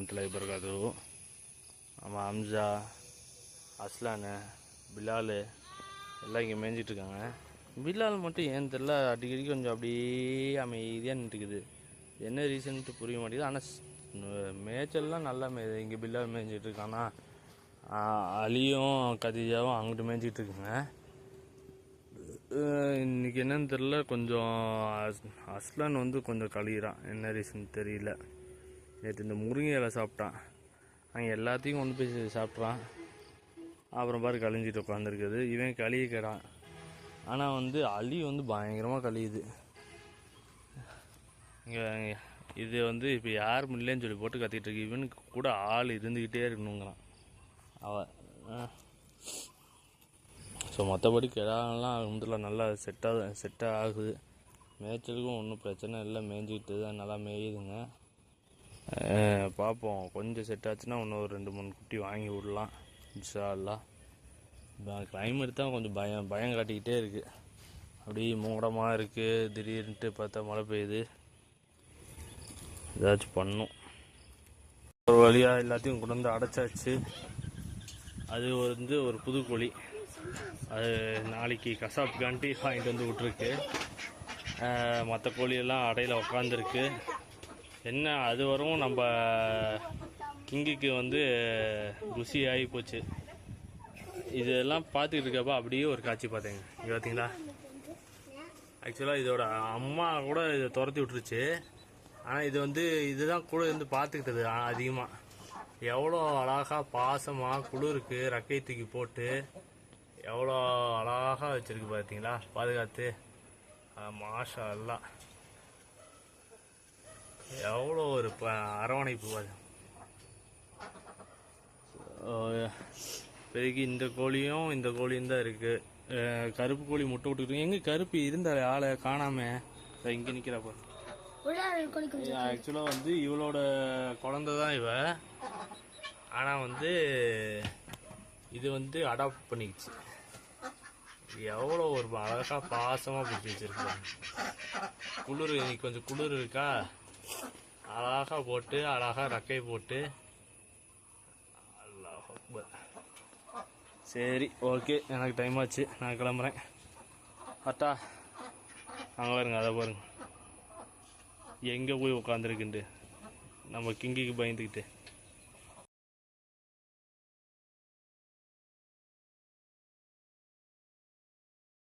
வரமத்துல்லாஹி வபர்காது ஆமாம் அம்ஜா அஸ்லானு பிலால் எல்லாம் இங்கே மேய்ஞ்சிட்ருக்காங்க பில்லால் மட்டும் ஏன் தெரில அடிக்கடி கொஞ்சம் அப்படியே அமைதியாக நின்றுக்குது என்ன ரீசன்ட்டு புரிய மாட்டேங்குது ஆனால் மேய்ச்சல்லாம் நல்லா மேயுது இங்கே பில்லால் மேய்ஞ்சிட்ருக்கானா அலியும் கதிஜாவும் அங்கிட்டு மேய்ஞ்சிட்டு இருக்குங்க இன்றைக்கி என்னன்னு தெரில கொஞ்சம் அஸ்லான் வந்து கொஞ்சம் கழிகிறான் என்ன ரீசன் தெரியல நேற்று இந்த முருங்கை இலை சாப்பிட்டான். அவன் எல்லாத்தையும் கொண்டு போய் சாப்பிட்றான் அப்புறம் பாரு கழிஞ்சிட்டு உட்காந்துருக்குது இவன் கழிக்கிறான் ஆனால் வந்து அழி வந்து பயங்கரமாக கழியுது. இங்கே இது வந்து இப்போ யாரும் இல்லைன்னு சொல்லி போட்டு கத்திக்கிட்டு இருக்கு. இவனுக்கு கூட ஆள் இருந்துக்கிட்டே இருக்கணுங்கிறான். அவ ஸோ மற்றபடி கிடாலாம் வந்துல நல்லா செட்டாக செட்டாக ஆகுது. மேய்ச்சலுக்கும் ஒன்றும் பிரச்சனை இல்லை. மேய்ஞ்சிக்கிட்டு தான் நல்லா மேயுதுங்க. பார்ப்போம். கொஞ்சம் செட் ஆச்சுன்னா இன்னும் ஒரு ரெண்டு மூணு குட்டி வாங்கி விடலாம். இன்ஷா அல்லா கிளைமேட் தான் கொஞ்சம் பயம் பயம் காட்டிக்கிட்டே இருக்குது அப்படியே மூடமாக இருக்குது திடீர்னுட்டு பார்த்தா மழை பெய்யுது. ஏதாச்சும் பண்ணும். ஒரு வழியாக எல்லாத்தையும் கொண்டு வந்து அடைச்சாச்சு. அது வந்து ஒரு புது கோழி அது நாளைக்கு கசாப்புக்காண்டி வாங்கிட்டு வந்து விட்ருக்கு மற்ற கோழியெல்லாம் அடையில் உக்காந்துருக்கு. என்ன அது வரும் நம்ம கிங்குக்கு வந்து ருசி ஆகி போச்சு. இதெல்லாம் பார்த்துக்கிட்டு இருக்கப்ப அப்படியே ஒரு காட்சி பார்த்தேங்க. இங்கே பார்த்தீங்களா? ஆக்சுவலாக இதோட அம்மா கூட இதை துரத்தி விட்டுருச்சு. ஆனால் இது வந்து இதுதான் கூட இருந்து பார்த்துக்கிட்டது அதிகமாக எவ்வளோ அழகாக பாசமாக குளிருக்கு ரக்கை தூக்கி போட்டு. எவ்வளோ அழகாக வச்சுருக்கு பார்த்தீங்களா? பாதுகாத்து. மாஷா எல்லாம் எவ்வளோ ஒரு ப அரவணைப்பு பாரு. இப்போதைக்கு இந்த கோழியும் இந்த கோழியும் தான் இருக்கு. அஹ் கருப்பு கோழி முட்டை விட்டுக்கிட்டு எங்க கருப்பு இருந்தாலே ஆளை காணாம இங்க நிக்கிறப்ப ஆக்சுவலாக வந்து இவளோட குழந்தை தான் இவ. ஆனால் வந்து இது வந்து அடாப்ட் பண்ணிக்கிச்சு. எவ்வளோ ஒரு அழகா பாசமாக பிடிச்சி வச்சிருக்காங்க குளிர் இன்னைக்கு கொஞ்சம் குளிர் இருக்கா? அழகா போட்டு அழகாக ரக்கை போட்டு. சரி ஓகே. எனக்கு டைம் ஆச்சு. நான் கிளம்புறேன். அட்டா அங்கே பாருங்க அதை பாருங்க. எங்கே போய் உட்காந்துருக்குண்டு நம்ம கிங்கிக்கு பயந்துக்கிட்டு.